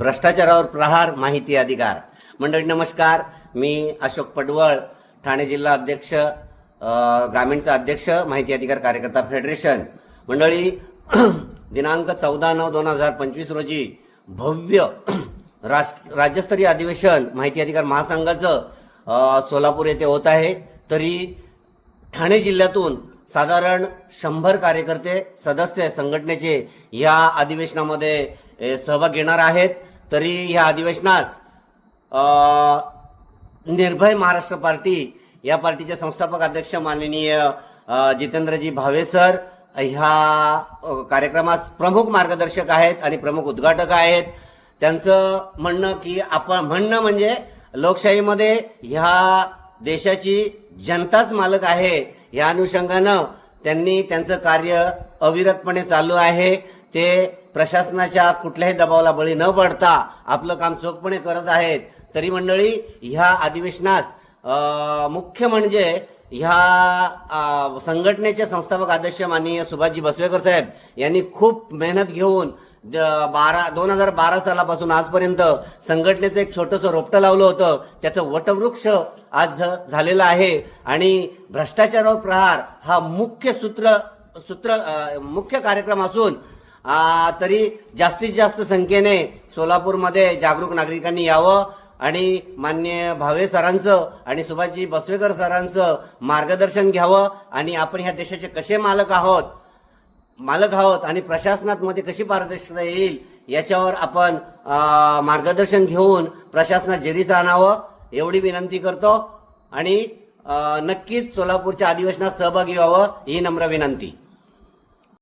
भ्रष्टाचारावर प्रहार माहिती अधिकार. मंडळी नमस्कार. मी अशोक पडवळ ठाणे जिल्हा अध्यक्ष ग्रामीणचा अध्यक्ष माहिती अधिकार कार्यकर्ता फेडरेशन. मंडळी दिनांक चौदा नऊ दोन हजार पंचवीस रोजी भव्य राष्ट्र राज्यस्तरीय अधिवेशन माहिती अधिकार महासंघाचं सोलापूर येथे होत आहे. तरी ठाणे जिल्ह्यातून साधारण शंभर कार्यकर्ते सदस्य संघटनेचे या अधिवेशनामध्ये सहभाग घेणार आहेत. तरी ह्या अधिवेशनास निर्भय महाराष्ट्र पार्टी या पार्टीचे संस्थापक अध्यक्ष माननीय जितेंद्रजी भावे सर ह्या कार्यक्रमास प्रमुख मार्गदर्शक आहेत आणि प्रमुख उद्घाटक आहेत. त्यांचं म्हणणं की आपण म्हणणं म्हणजे लोकशाहीमध्ये ह्या देशाची जनताच मालक आहे. या अनुषंगानं त्यांनी त्यांचं कार्य अविरतपणे चालू आहे. ते प्रशासनाच्या कुठल्याही दबावाला बळी न पडता आपलं काम चोखपणे करत आहेत. तरी मंडळी ह्या अधिवेशनास मुख्य म्हणजे ह्या संघटनेचे संस्थापक अध्यक्ष माननीय सुभाषजी बसवेकर साहेब यांनी खूप मेहनत घेऊन बारा दोन हजार बारा सालापासून आजपर्यंत संघटनेचं एक छोटंसं रोपटं लावलं होतं. त्याचं वटवृक्ष आज झ- झालेलं आहे आणि भ्रष्टाचारावर प्रहार हा मुख्य सूत्र सूत्र मुख्य कार्यक्रम असून तरी जास्तीत जास्त संख्येने सोलापूरमध्ये जागरूक नागरिकांनी यावं आणि मान्य भावे सरांचं आणि सुभाषजी बसवेकर सरांचं मार्गदर्शन घ्यावं आणि आपण ह्या देशाचे कसे मालक आहोत मालक आहोत आणि प्रशासनात मध्ये कशी पारदर्शकता येईल याच्यावर आपण मार्गदर्शन घेऊन प्रशासनात जेरीस आणावं एवढी विनंती करतो आणि नक्कीच सोलापूरच्या अधिवेशनात सहभागी व्हावं ही नम्र विनंती.